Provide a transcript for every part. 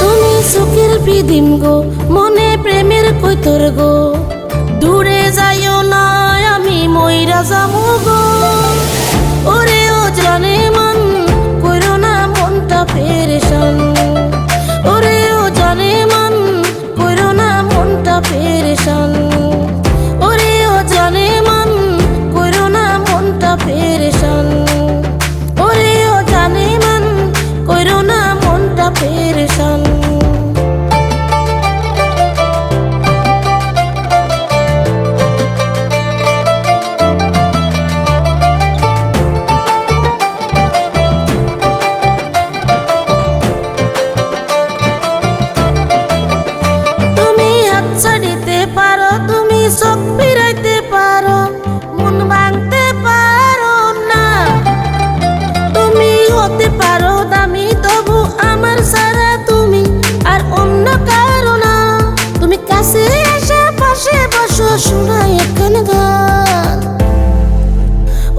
তুমি সুখের বিদিম গো, মনে প্রেমের কৈতর গো। দূরে যাইও না, আমি মইরা যাব গো। ওরে ও জানে it is all শোনাই এখন গান।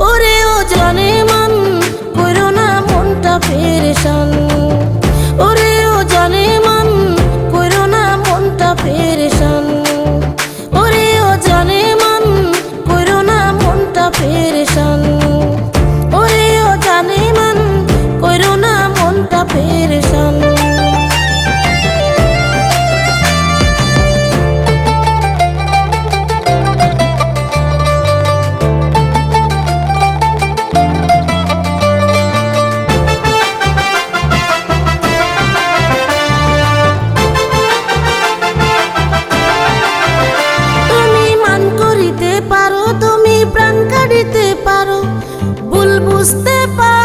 ওরে ও জানে মন করোনা মনটা পেরেশান। usted para